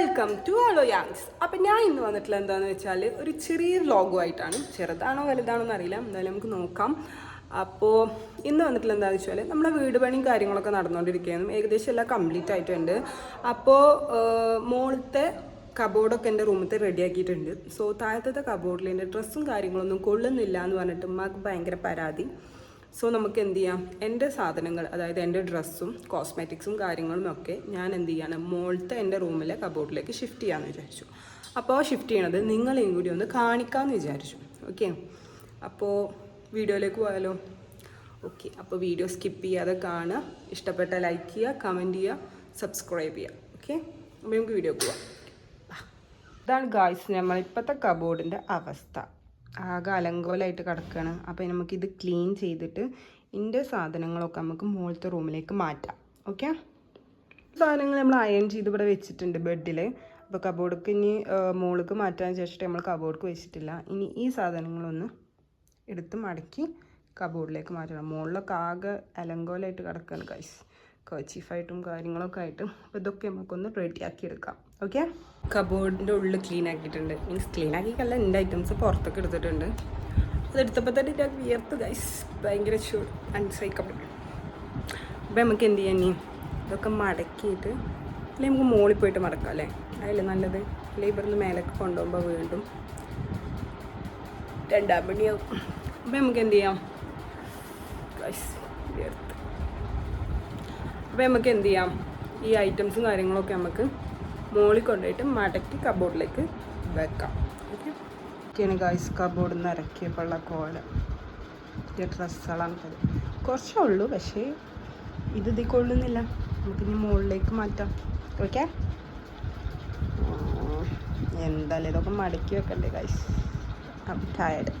Welcome to ആളോ യാങ്സ് അപ്പം ഞാൻ ഇന്ന് വന്നിട്ടുള്ള എന്താണെന്ന് വെച്ചാൽ ഒരു ചെറിയ വ്ളോഗുമായിട്ടാണ് ചെറുതാണോ വലുതാണോ എന്നറിയില്ല. എന്തായാലും നമുക്ക് നോക്കാം. അപ്പോൾ ഇന്ന് വന്നിട്ടുള്ള എന്താണെന്ന് വെച്ചാൽ നമ്മുടെ വീട് പണിയും കാര്യങ്ങളൊക്കെ നടന്നുകൊണ്ടിരിക്കുകയാണ്. ഏകദേശം എല്ലാം കംപ്ലീറ്റ് ആയിട്ടുണ്ട്. അപ്പോൾ മോളത്തെ കബോർഡൊക്കെ എന്റെ റൂമത്തെ റെഡിയാക്കിയിട്ടുണ്ട് സോ താഴത്തെ കബോർഡിൽ എന്റെ ഡ്രസ്സും കാര്യങ്ങളൊന്നും കൊള്ളുന്നില്ല എന്ന് പറഞ്ഞിട്ട് ഉമ്മക്ക് ഭയങ്കര പരാതി. സോ നമുക്ക് എന്ത് ചെയ്യാം എന്റെ സാധനങ്ങൾ അതായത് എന്റെ ഡ്രസ്സും കോസ്മെറ്റിക്സും കാര്യങ്ങളും ഒക്കെ ഞാൻ എന്ത് ചെയ്യാണ് മോളത്തെ എന്റെ റൂമിലെ കബോർഡിലേക്ക് ഷിഫ്റ്റ് ചെയ്യാമെന്ന് വിചാരിച്ചു. അപ്പോൾ ഷിഫ്റ്റ് ചെയ്യണത് നിങ്ങളെയും കൂടി ഒന്ന് കാണിക്കാമെന്ന് വിചാരിച്ചു. ഓക്കെ? അപ്പോൾ വീഡിയോയിലേക്ക് പോയാലോ? ഓക്കെ അപ്പോൾ വീഡിയോ സ്കിപ്പ് ചെയ്യാതെ കാണുക. ഇഷ്ടപ്പെട്ട ലൈക്ക് ചെയ്യുക കമന്റ് ചെയ്യുക സബ്സ്ക്രൈബ് ചെയ്യുക. ഓക്കെ? അപ്പോൾ നമുക്ക് വീഡിയോ പോവാം. ഇതാണ് ഗായ്സ് നമ്മളിപ്പോഴത്തെ കബോർഡിന്റെ അവസ്ഥ. ആകെ അലങ്കോലായിട്ട് കിടക്കുകയാണ് അപ്പോൾ നമുക്കിത് ക്ലീൻ ചെയ്തിട്ട് ഇതിന്റെ സാധനങ്ങളൊക്കെ നമുക്ക് മുകളിലത്തെ റൂമിലേക്ക് മാറ്റാം. ഓക്കെ സാധനങ്ങൾ നമ്മൾ അയൺ ചെയ്ത് ഇവിടെ വെച്ചിട്ടുണ്ട് ബെഡിൽ അപ്പോൾ കബോർഡ്ക്ക് ഇനി മുകളിലേക്ക് മാറ്റാൻ ശേഷം നമ്മൾ കബോർഡ്ക്ക് വെച്ചിട്ടില്ല. ഇനി ഈ സാധനങ്ങളൊന്ന് എടുത്ത് മടക്കി കബോർഡിലേക്ക് മാറ്റണം. മുകളിലൊക്കെ ആകെ അലങ്കോലായിട്ട് കിടക്കുകയാണ് ഗൈസ് കർച്ചീഫായിട്ടും കാര്യങ്ങളൊക്കെ ആയിട്ടും അപ്പോൾ ഇതൊക്കെ നമുക്കൊന്ന് റെഡിയാക്കി എടുക്കാം ഓക്കെ കബോർഡിന്റെ ഉള്ളിൽ ക്ലീൻ ആക്കിയിട്ടുണ്ട്. മീൻസ് ക്ലീൻ ആക്കിക്കല്ല എന്റെ ഐറ്റംസ് പുറത്തൊക്കെ എടുത്തിട്ടുണ്ട്. അതെടുത്തപ്പോൾ തന്നെ ഞാൻ വിയർത്ത് ഗൈസ് ഭയങ്കര ചൂട് അൺസൈക്കബിൾ അപ്പോൾ നമുക്ക് എന്ത് ചെയ്യാൻ ഇതൊക്കെ മടക്കിയിട്ട് അല്ലെങ്കിൽ നമുക്ക് മോളിൽ പോയിട്ട് മടക്കാം അല്ലേ? അതല്ലേ നല്ലത്? അല്ലെങ്കിൽ ഇവിടുന്ന് മേലേക്ക് കൊണ്ടുപോകുമ്പോൾ വീണ്ടും രണ്ടാം മണിയാവും അപ്പം നമുക്ക് എന്ത് ചെയ്യാം? ഗൈസ് വിയർത്ത്. അപ്പോൾ നമുക്ക് എന്ത് ചെയ്യാം? ഈ ഐറ്റംസും കാര്യങ്ങളൊക്കെ നമുക്ക് മോളിൽ കൊണ്ടുപോയിട്ട് മടക്കി കബോർഡിലേക്ക് വെക്കാം. ഓക്കെ ഗൈസ് കബോർഡിൽ നിന്ന് ഇറക്കിയപ്പോഴുള്ള കോല. ഡ്രസ്സുകളാണ് കുറച്ചേ ഉള്ളൂ പക്ഷേ ഇത് ഇതിൽ കൊള്ളുന്നില്ല. നമുക്കിനി മുകളിലേക്ക് മാറ്റാം. ഓക്കെ എന്തായാലും ഇതൊക്കെ മടക്കി വെക്കണ്ടേ ഗൈസ് ടയർഡ്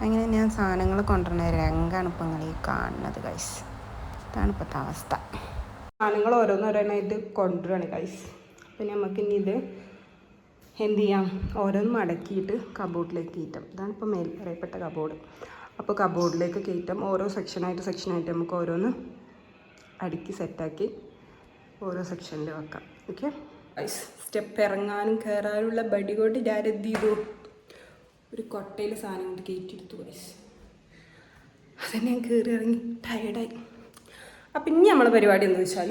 അങ്ങനെ ഞാൻ സാധനങ്ങൾ കൊണ്ടുവരുന്ന രംഗാണ് ഇപ്പം നിങ്ങൾ ഈ കാണുന്നത് ഗൈസ് ഇതാണ് ഇപ്പോഴത്തെ അവസ്ഥ. സാധനങ്ങൾ ഓരോന്നോരോന്നായിട്ട് കൊണ്ടുവരാണ് കൈസ് അപ്പം നമുക്ക് ഇനി ഇത് എന്ത് ചെയ്യാം? ഓരോന്ന് മടക്കിയിട്ട് കബോർഡിലേക്ക് കയറ്റാം. ഇതാണ് ഇപ്പോൾ മേൽ കബോർഡ് അപ്പോൾ കബോർഡിലേക്ക് കയറ്റാം. ഓരോ സെക്ഷനായിട്ട് സെക്ഷനായിട്ട് നമുക്ക് ഓരോന്ന് അടുക്കി സെറ്റാക്കി ഓരോ സെക്ഷനിൽ വെക്കാം. ഓക്കെ സ്റ്റെപ്പ് ഇറങ്ങാനും കയറാനുള്ള ബടി കൊണ്ട് ഞാൻ എന്ത് ചെയ്തു? ഒരു കൊട്ടയിൽ സാധനം കൊണ്ട് കയറ്റിയെടുത്തു ഗൈസ് അതന്നെ ഞാൻ കയറി ഇറങ്ങി. ടയർഡായി അപ്പം ഇനി നമ്മളെ പരിപാടി എന്ന് വെച്ചാൽ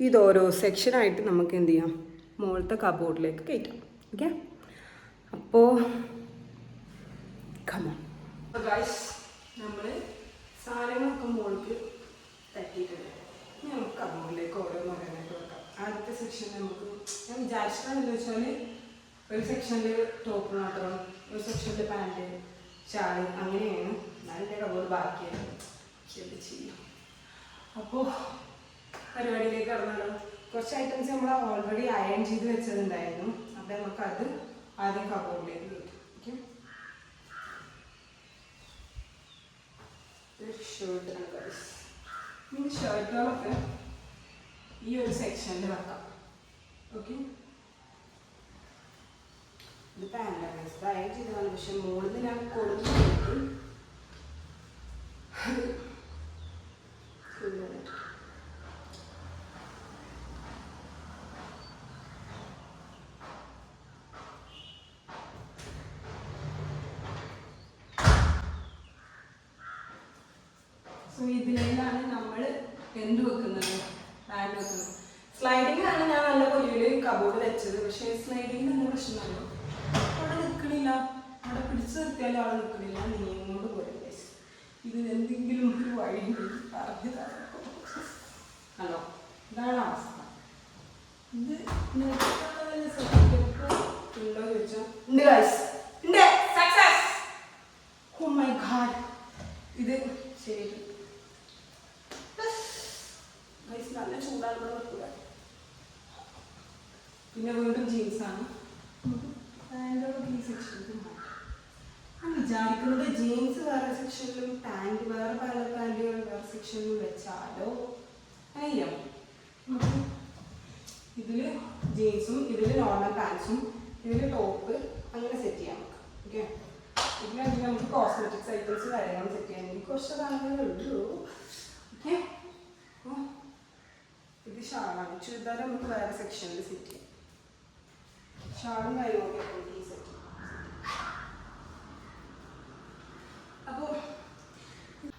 ഇത് ഓരോ സെക്ഷനായിട്ട് നമുക്ക് എന്ത് ചെയ്യാം? മുകളിലത്തെ കബോർഡിലേക്ക് കയറ്റാം. ഓക്കെ അപ്പോൾ കമോ നമ്മൾ സാധനങ്ങളൊക്കെ മുകളിലേക്ക് തട്ടിയിട്ടുണ്ട്. നമുക്ക് കബോർഡിലേക്ക് ഓരോ ഓരോന്നായിട്ട് വെക്കാം. ആദ്യത്തെ സെക്ഷൻ നമുക്ക് ഞാൻ വിചാരിച്ചതെന്ന് വെച്ചാൽ ഒരു സെക്ഷനിൽ ടോപ്പ് മാത്രം ഒരു സെക്ഷനിൽ പാന്റ് ഷാൾ അങ്ങനെയാണ്. നല്ല കബോർഡ് ബാക്കിയാണ്. ശരി ചെയ്യാം അപ്പോൾ പരിപാടിയിലേക്ക് കടന്നാലോ? കുറച്ച് ഐറ്റംസ് നമ്മൾ ഓൾറെഡി അയൺ ചെയ്ത് വെച്ചതുണ്ടായിരുന്നു. നമുക്ക് അത് ആദ്യം കബോർഡിലേക്ക് ഓക്കെ ഷർട്ടാണ് ഷർട്ടുകളൊക്കെ ഈ ഒരു സെക്ഷനിൽ വെക്കാം. ഓക്കെ ഇത് പാന്റ് ഗൈസ് ഇത് അയൺ ചെയ്തതാണ്. പക്ഷെ മുകളിൽ ഞാൻ കൊടുത്തിട്ട് സോ ഇതിലാണ് നമ്മൾ എന്ത് വെക്കുന്നത്? പാന്റ് വെക്കുന്നത്. സ്ലൈഡിംഗ് ആണ് ഞാൻ നല്ല പോലെ കബോർഡ് വെച്ചത്. പക്ഷേ സ്ലൈഡിങ്ങിന് നല്ല പ്രശ്നമല്ല അവിടെ നിൽക്കണില്ല അവിടെ പിടിച്ചു നിർത്തിയാലും അവിടെ നിൽക്കണില്ല നീങ്ങോട് പോലെ ഇതിന് എന്തെങ്കിലും ഒരു വഴി പറഞ്ഞു ഹലോ. ഇതാണ് അവസ്ഥ. ഇത് ഉണ്ടോ ചോദിച്ചാൽ ഉണ്ട് ഗൈസ് ഉണ്ട് സക്സസ് ഓ മൈ ഗാഡ് ഇത് ശരി ഗൈസ് നല്ല ചൂടാണ് ഇവിടെ വെക്കുക പിന്നെ വീണ്ടും ജീൻസാണ് പാന്റോട് മാറ്റാം. ഞാൻ വിചാരിക്കുന്നത് ജീൻസ് വേറെ സെക്ഷനിലും പാന്റ് വേറെ പല പാന്റുകൾ വേറെ സെക്ഷനിലും വെച്ചാലോ? അയ്യോ ഇതിൽ ജീൻസും ഇതിൽ നോർമൽ പാൻസും ഇതിൽ ടോപ്പ് അങ്ങനെ സെറ്റ് ചെയ്യാം നമുക്ക് ഓക്കെ ഇതിലാണെങ്കിൽ നമുക്ക് കോസ്മെറ്റിക്സ് ഐറ്റംസ് കാര്യങ്ങൾ സെറ്റ് ചെയ്യാൻ എനിക്ക് കുറച്ച് ഉള്ളൂ. ഓക്കെ ഇത് ഷാളാണ്. ചുരിദാർ നമുക്ക് വേറെ സെക്ഷനിൽ സെറ്റ് ചെയ്യാം. ഷാളും ഈ സെറ്റ് അപ്പോൾ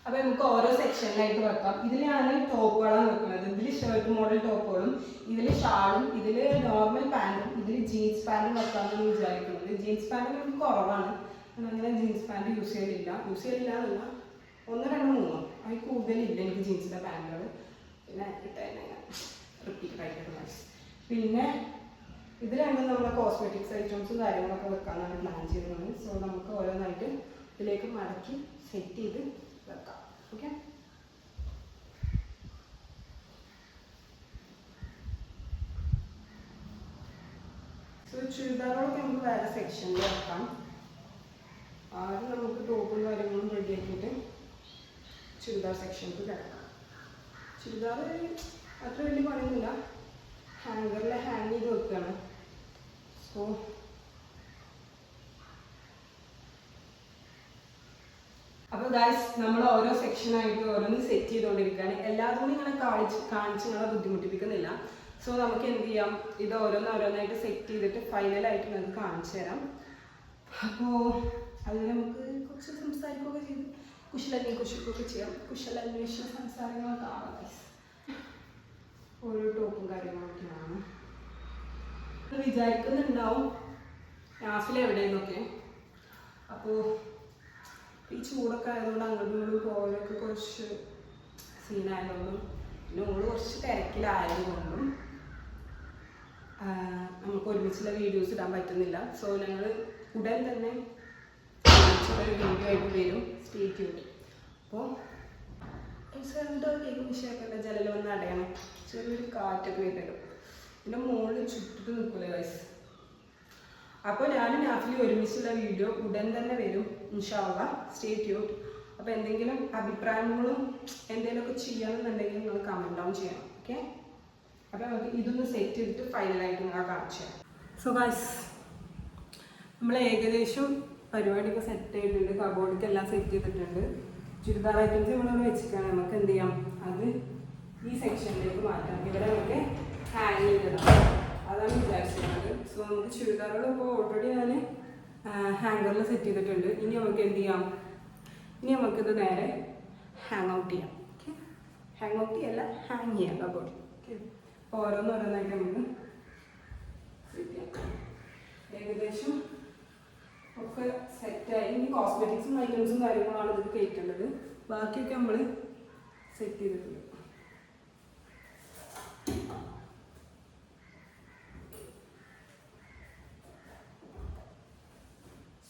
അപ്പോൾ നമുക്ക് ഓരോ സെക്ഷനിലായിട്ട് വെക്കാം. ഇതിലാണ് ടോപ്പുകളാണ് വെക്കുന്നത്. ഇതിൽ ഷർട്ട് മോഡൽ ടോപ്പുകളും ഇതിൽ ഷാളും ഇതിൽ നോർമൽ പാന്റും ഇതിൽ ജീൻസ് പാന്റും വെക്കാമെന്ന് വിചാരിക്കുന്നത്. ജീൻസ് പാന്റ് നമുക്ക് കുറവാണ്. ഞാൻ അങ്ങനെ ജീൻസ് പാന്റ് യൂസ് ചെയ്യലില്ല. യൂസ് ചെയ്യലില്ല എന്നല്ല. ഒന്ന് രണ്ട് മൂന്നോ. അതിൽ കൂടുതലില്ല എനിക്ക് ജീൻസിന്റെ പാന്റുകൾ പിന്നെ ഇട്ടതിനെ റിപ്പീറ്റ് ആയിട്ട് പിന്നെ ഇതിലാണ് നമ്മൾ കോസ്മെറ്റിക്സ് ഐറ്റംസും കാര്യങ്ങളൊക്കെ വെക്കാനാണ് പ്ലാൻ ചെയ്യുന്നത്. സോ നമുക്ക് ഓരോന്നായിട്ട് ഇതിലേക്ക് മടക്കി സെറ്റ് ചെയ്ത് വെക്കാം. ഓക്കെ സോ ചുരിദാറോടൊക്കെ നമുക്ക് വേറെ സെക്ഷനിൽ വെക്കാം. ആദ്യം നമുക്ക് ടോപ്പും കാര്യങ്ങളും റെഡി ആക്കിയിട്ട് ചുരിദാർ സെക്ഷനിൽ കിടക്കാം. ചുരിദാർ അത്ര വലിയ പണിയൊന്നുമില്ല. ഹാങ്കറിൽ ഹാങ് ചെയ്ത് വെക്കുകയാണ് സോ അപ്പോൾ ഗായ്സ് നമ്മൾ ഓരോ സെക്ഷനായിട്ട് ഓരോന്ന് സെറ്റ് ചെയ്തുകൊണ്ടിരിക്കുകയാണ് എല്ലാതും ഇങ്ങനെ കാണിച്ച് കാണിച്ച് നിങ്ങളെ ബുദ്ധിമുട്ടിപ്പിക്കുന്നില്ല. സോ നമുക്ക് എന്ത് ചെയ്യാം? ഇത് ഓരോന്ന് ഓരോന്നായിട്ട് സെറ്റ് ചെയ്തിട്ട് ഫൈനലായിട്ട് നിങ്ങൾക്ക് കാണിച്ചു തരാം. അപ്പോൾ അതിന് നമുക്ക് കുറച്ച് സംസാരിക്കുകയൊക്കെ ചെയ്ത് കുശിക്കുകയൊക്കെ ചെയ്യാം. കുശലന്വേഷണ സംസാരങ്ങളൊക്കെ ആവാം ഗൈസ് ഓരോ ടോപ്പും കാര്യങ്ങളൊക്കെയാണ്. വിചാരിക്കുന്നുണ്ടാവും. നാഫിൽ എവിടെയെന്നൊക്കെ. അപ്പോൾ ഈ ചൂടൊക്കെ ആയതുകൊണ്ട് അങ്ങോട്ടും ഇങ്ങോട്ടും പോകാനൊക്കെ കുറച്ച് സീനായതുകൊണ്ടും പിന്നെ ഓൾ കുറച്ച് തിരക്കിലായതുകൊണ്ടും നമുക്ക് ഒരുമിച്ചുള്ള വീഡിയോസ് ഇടാൻ പറ്റുന്നില്ല. സോ ഞങ്ങൾ ഉടൻ തന്നെ വീഡിയോ ആയിട്ട് വരും. സ്റ്റേ ട്യൂഡ് അപ്പോൾ കേൾക്കും വിഷയമൊക്കെ ജലല വന്ന് അടയണം. ചെറിയൊരു കാറ്റൊക്കെ വരുന്നുണ്ട്. പിന്നെ മുകളിൽ ചുറ്റിട്ട് നിൽക്കില്ല ഗൈസ് അപ്പോൾ ഞാനും നാഫിലി ഒരുമിച്ചുള്ള വീഡിയോ ഉടൻ തന്നെ വരും ഇൻഷാള്ള സ്റ്റേ ട്യൂട്ട് അപ്പോൾ എന്തെങ്കിലും അഭിപ്രായങ്ങളും എന്തെങ്കിലുമൊക്കെ ചെയ്യണമെന്നുണ്ടെങ്കിൽ നിങ്ങൾ കമന്റ് ഡൗൺ ചെയ്യണം ഓക്കെ അപ്പോൾ നമുക്ക് ഇതൊന്ന് സെറ്റ് ചെയ്തിട്ട് ഫൈനലായിട്ട് നിങ്ങളെ കാണിച്ചു തരാം. സോ ഗൈസ് നമ്മൾ ഏകദേശം പരിപാടിയൊക്കെ സെറ്റ് ചെയ്തിട്ടുണ്ട് കബോർഡൊക്കെ എല്ലാം സെറ്റ് ചെയ്തിട്ടുണ്ട്. ചുരിദാർ ഐറ്റംസ് നമ്മളൊന്ന് വെച്ചിട്ടാണ്. നമുക്ക് എന്ത് ചെയ്യാം? അത് ഈ സെക്ഷനിലേക്ക് മാറ്റാം. ഇവിടെ നമുക്ക് ഹാങ് ചെയ്തിടാം അതാണ് വിചാരിച്ചിരുന്നത്. സോ നമുക്ക് ചുരിദാറുകൾ ഇപ്പോൾ ഓൾറെഡി ഞാൻ ഹാങ്കറിൽ സെറ്റ് ചെയ്തിട്ടുണ്ട്. ഇനി നമുക്ക് എന്ത് ചെയ്യാം? ഇനി നമുക്കിത് നേരെ ഹാങ് ഔട്ട് ചെയ്യാം. ഓക്കെ ഹാങ് ഔട്ട് ചെയ്യല്ല ഹാങ് ചെയ്യാം കബോർഡ് ഓക്കെ ഓരോന്നോരോന്നായിട്ട് നമുക്ക് ഏകദേശം ഒക്കെ സെറ്റായി ഇനി കോസ്മെറ്റിക്സും ഐറ്റംസും കാര്യങ്ങളാണ് ഇതിൽ കയറ്റേണ്ടത് ബാക്കിയൊക്കെ നമ്മൾ സെറ്റ് ചെയ്തിട്ടുണ്ട്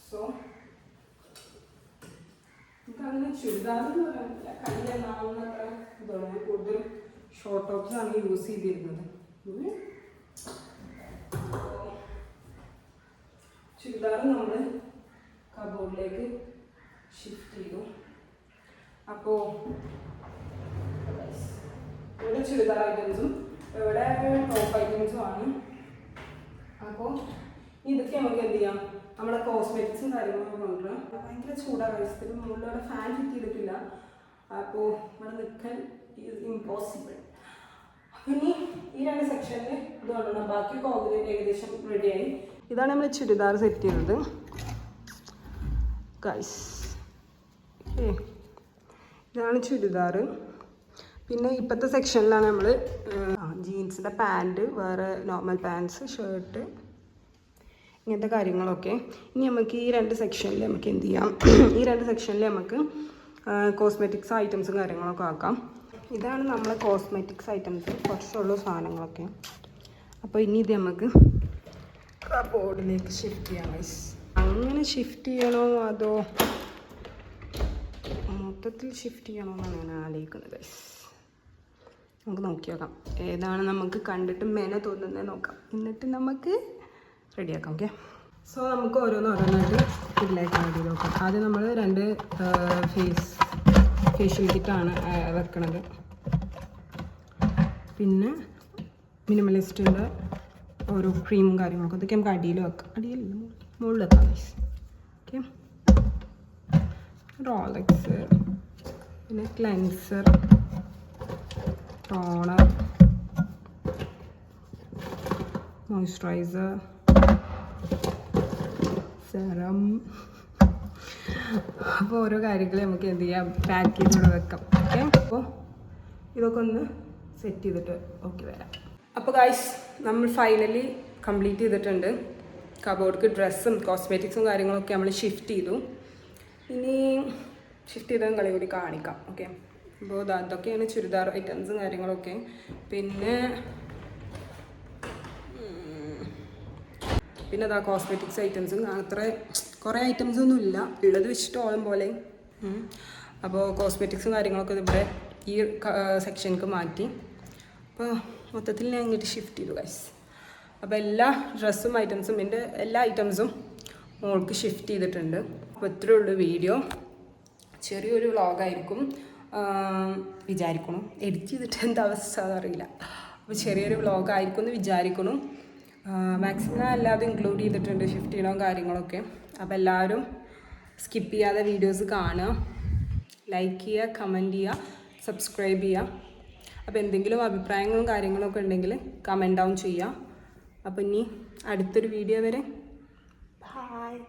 സോ എന്ന് പറയാനില്ല കല്യാണാവുന്നത്ര ഇതാണ്. ഞാൻ കൂടുതലും ഷോർട്ട് ടോപ്സ് ആണ് യൂസ് ചെയ്തിരുന്നത്. ചുരിദാർ നമ്മൾ കബോർഡിലേക്ക് ഷിഫ്റ്റ് ചെയ്തു. അപ്പോൾ ഇവിടെ ചുരിദാർ ഐറ്റംസും ഇവിടെ ടോപ്പ് ഐറ്റംസും ആണ്. അപ്പോൾ ഇതൊക്കെ നമുക്ക് എന്ത് ചെയ്യാം? നമ്മുടെ കോസ്മെറ്റിക്സും കാര്യങ്ങളൊക്കെ കൊണ്ടുവരാം ഭയങ്കര ചൂടാണ് കഴിച്ചത് മുകളിലൂടെ ഫാൻ കിട്ടിയിട്ടില്ല അപ്പോൾ ഇവിടെ നിൽക്കാൻ ഈസ് ഇമ്പോസിബിൾ ഇനി ഈ രണ്ട് സെക്ഷനിൽ ഇത് കൊണ്ടുവരണം. ബാക്കി കോവിഡ് ഏകദേശം റെഡിയായി ഇതാണ് നമ്മൾ ചുരിദാർ സെറ്റ് ചെയ്തത്. ഏ ഇതാണ് ചുരിദാർ. പിന്നെ ഇപ്പോഴത്തെ സെക്ഷനിലാണ് നമ്മൾ ജീൻസിന്റെ പാന്റ് വേറെ നോർമൽ പാൻസ് ഷർട്ട് ഇങ്ങനത്തെ കാര്യങ്ങളൊക്കെ. ഇനി നമുക്ക് ഈ രണ്ട് സെക്ഷനിൽ നമുക്ക് എന്ത് ചെയ്യാം? ഈ രണ്ട് സെക്ഷനിൽ നമുക്ക് കോസ്മെറ്റിക്സ് ഐറ്റംസും കാര്യങ്ങളൊക്കെ ആക്കാം. ഇതാണ് നമ്മളെ കോസ്മെറ്റിക്സ് ഐറ്റംസ് കുറച്ചുള്ള സാധനങ്ങളൊക്കെ. അപ്പോൾ ഇനി ഇത് നമുക്ക് ബോർഡിലേക്ക് ഷിഫ്റ്റ് ചെയ്യാം അങ്ങനെ ഷിഫ്റ്റ് ചെയ്യണോ അതോ മൊത്തത്തിൽ ഷിഫ്റ്റ് ചെയ്യണോ എന്നാണ് ഞാൻ ആലോചിക്കുന്നത് ഗൈസ് നമുക്ക് നോക്കി നോക്കാം ഏതാണ് നമുക്ക് കണ്ടിട്ട് മെന തോന്നുന്നത് നോക്കാം. എന്നിട്ട് നമുക്ക് റെഡിയാക്കാം ഓക്കെ? സോ നമുക്ക് ഓരോന്ന് ഓരോന്നായിട്ട് ഇതിലേക്ക് ആഡ് ചെയ്ത് നോക്കാം. ആദ്യം നമ്മൾ രണ്ട് ഫേസ് ഫേഷ്യൽ കിറ്റാണ് വെക്കണത്. പിന്നെ മിനിമലിസ്റ്റിന്റെ ഓരോ ക്രീമും കാര്യങ്ങളൊക്കെ. അതൊക്കെ നമുക്ക് അടിയിൽ വെക്കാം. അടിയിലല്ല മുകളിൽ വെക്കാം ഓക്കെ? റോളക്സ് പിന്നെ ക്ലെൻസർ ടോണർ മോയ്സ്ചറൈസർ അവസരം അപ്പോൾ ഓരോ കാര്യങ്ങൾ നമുക്ക് എന്ത് ചെയ്യാം? പാക്ക് ചെയ്തോടെ വെക്കാം. ഓക്കെ അപ്പോൾ ഇതൊക്കെ ഒന്ന് സെറ്റ് ചെയ്തിട്ട് ഓക്കെ വരാം. അപ്പോൾ ഗായ്സ് നമ്മൾ ഫൈനലി കംപ്ലീറ്റ് ചെയ്തിട്ടുണ്ട്. കബോർഡ്ക്ക് ഡ്രസ്സും കോസ്മെറ്റിക്സും കാര്യങ്ങളൊക്കെ നമ്മൾ ഷിഫ്റ്റ് ചെയ്തു. ഇനി ഷിഫ്റ്റ് ചെയ്തതും കളി കൂടി കാണിക്കാം. ഓക്കെ അപ്പോൾ അതൊക്കെയാണ് ചുരിദാർ ഐറ്റംസും കാര്യങ്ങളൊക്കെ. പിന്നെ പിന്നെ അതാ കോസ്മെറ്റിക്സ് ഐറ്റംസും അത്ര കുറേ ഐറ്റംസ് ഒന്നും ഇല്ല. ഉള്ളത് വെച്ചിട്ട് ഓളം പോലെ. അപ്പോൾ കോസ്മെറ്റിക്സും കാര്യങ്ങളൊക്കെ ഇവിടെ ഈ സെക്ഷനിക്ക് മാറ്റി. അപ്പോൾ മൊത്തത്തിൽ ഞാൻ ഇങ്ങോട്ട് ഷിഫ്റ്റ് ചെയ്തു ഗൈസ് അപ്പോൾ എല്ലാ ഡ്രസ്സും ഐറ്റംസും എന്റെ എല്ലാ ഐറ്റംസും മോൾക്ക് ഷിഫ്റ്റ് ചെയ്തിട്ടുണ്ട്. അപ്പോൾ ഇത്രയേ ഉള്ളൂ വീഡിയോ. ചെറിയൊരു വ്ളോഗായിരിക്കും വിചാരിക്കണം. എഡിറ്റ് ചെയ്തിട്ട് എന്താ അവസ്ഥ അറിയില്ല അപ്പോൾ ചെറിയൊരു വ്ളോഗായിരിക്കും എന്ന് വിചാരിക്കണം. മാക്സിമം എല്ലാതും ഇൻക്ലൂഡ് ചെയ്തിട്ടുണ്ട് ഷിഫ്റ്റ് ചെയ്യണോ കാര്യങ്ങളൊക്കെ. അപ്പോൾ എല്ലാവരും സ്കിപ്പ് ചെയ്യാതെ വീഡിയോസ് കാണുക. ലൈക്ക് ചെയ്യുക കമന്റ് ചെയ്യുക സബ്സ്ക്രൈബ് ചെയ്യുക. അപ്പോൾ എന്തെങ്കിലും അഭിപ്രായങ്ങളും കാര്യങ്ങളൊക്കെ ഉണ്ടെങ്കിൽ കമന്റ് ഡൗൺ ചെയ്യുക. അപ്പോൾ ഇനി അടുത്തൊരു വീഡിയോ വരെ. ബായ്